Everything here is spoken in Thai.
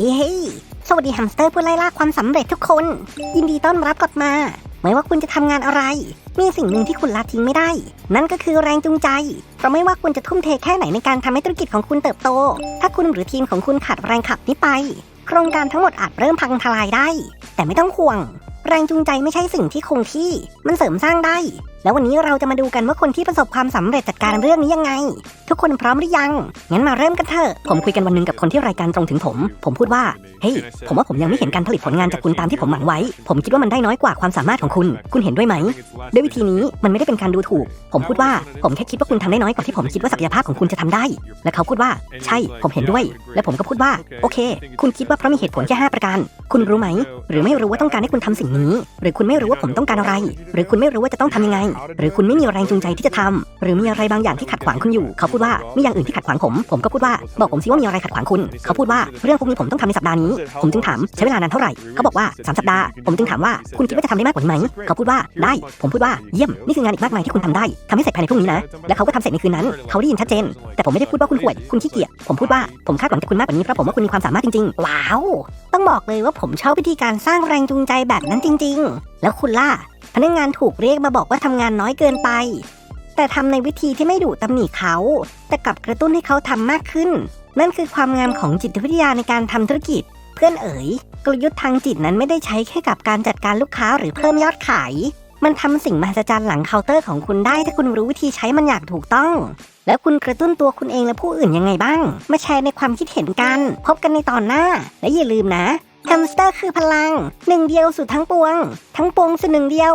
เฮ้ยสวัสดีแฮมสเตอร์ผู้ไล่ล่าความสำเร็จทุกคน ยินดีต้อนรับกลับมา ไม่ว่าคุณจะทำงานอะไร มีสิ่งหนึ่งที่คุณละทิ้งไม่ได้ นั่นก็คือแรงจูงใจ เพราะไม่ว่าคุณจะทุ่มเทแค่ไหนในการทำให้ธุรกิจของคุณเติบโต ถ้าคุณหรือทีมของคุณขาดแรงขับนี้ไป โครงการทั้งหมดอาจเริ่มพังทลายได้ แต่ไม่ต้องห่วง แรงจูงใจไม่ใช่สิ่งที่คงที่ มันเสริมสร้างได้แล้ววันนี้เราจะมาดูกันว่าคนที่ประสบความสำเร็จจัดการเรื่องนี้ยังไง ทุกคนพร้อมหรือยัง งั้นมาเริ่มกันเถอะ ผมคุยกันวันหนึงกับคนที่รายการตรงถึงผม ผมพูดว่า เฮ้ยผมว่าผมยังไม่เห็นการผลิตผลงานจากคุณตามที่ผมหวังไว้ ผมคิดว่ามันได้น้อยกว่าความสามารถของคุณ คุณเห็นด้วยไหม ด้วยวิธีนี้มันไม่ได้เป็นการดูถูก ผมพูดว่า ผมแค่คิดว่าคุณทำได้น้อยกว่าที่ผมคิดว่าศักยภาพของคุณจะทำได้ และเขาพูดว่า ใช่ ผมเห็นด้วย และผมก็พูดว่า โอเค คุณคิดว่าเพราะมีเหตุผลแค่5ประการ คุณรู้ไหม หรือไม่รู้ว่าต้องการให้คุณทำสิ่งนี้ หรือคุณไม่รู้ว่าผมต้องการอะไร หรือคุณไม่รู้ว่าจะต้องทำยังไงหรือคุณไม่มีแรงจูงใจที่จะทำหรือมีอะไรบางอย่างที่ขัดขวางคุณอยู่ เขาพูดว่ามีอย่างอื่นที่ขัดขวางผม ผมก็พูดว่าบอกผมสิว่ามีอะไรขัดขวางคุณ เขาพูดว่าเรื่องพวกนี้ผมต้องทำในสัปดาห์นี้ ผมจึงถามใช้เวลานานเท่าไหร่ เขาบอกว่าสามสัปดาห์ ผมจึงถามว่าคุณคิดว่าจะทำได้มากกว่านี้ไหม เขาพูดว่าได้ ผมพูดว่าเยี่ยม นี่คืองานอีกมากมายที่คุณทำได้ทำให้เสร็จภายในพรุ่งนี้นะ และเขาก็ทำเสร็จในคืนนั้น เขาได้ยินชัดเจน แต่ผมไม่ได้พูดว่าคุณห่วย คุณขี้เกียจ ผมพูดว่าผมคาดหวังจากคุณมากกว่านี้เพราะผมว่าคุณมีความสามารถจริงๆ ว้าว ต้องบอกเลยว่าผมชอบวิธีการสร้างแรงจูงใจแบบนั้นจริง ๆ แล้วคุณล่ะ พนักงานถูกเรียกมาบอกว่าทำงานน้อยเกินไป แต่ทำในวิธีที่ไม่ดุตำหนิเขา แต่กลับกระตุ้นให้เขาทำมากขึ้น นั่นคือความงามของจิตวิทยาในการทำธุรกิจ เพื่อนเอ๋ย กลยุทธ์ทางจิตนั้นไม่ได้ใช้แค่กับการจัดการลูกค้าหรือเพิ่มยอดขาย มันทำสิ่งมหัศจรรย์หลังเคาน์เตอร์ของคุณได้ถ้าคุณรู้วิธีใช้มันอย่างถูกต้อง แล้วคุณกระตุ้นตัวคุณเองและผู้อื่นยังไงบ้าง มาแชร์ในความคิดเห็นกัน พบกันในตอนหน้า และอย่าลืมนะ แฮมสเตอร์คือพลัง หนึ่งเดียวสุดทั้งปวง ทั้งปวงสุดหนึ่งเดียว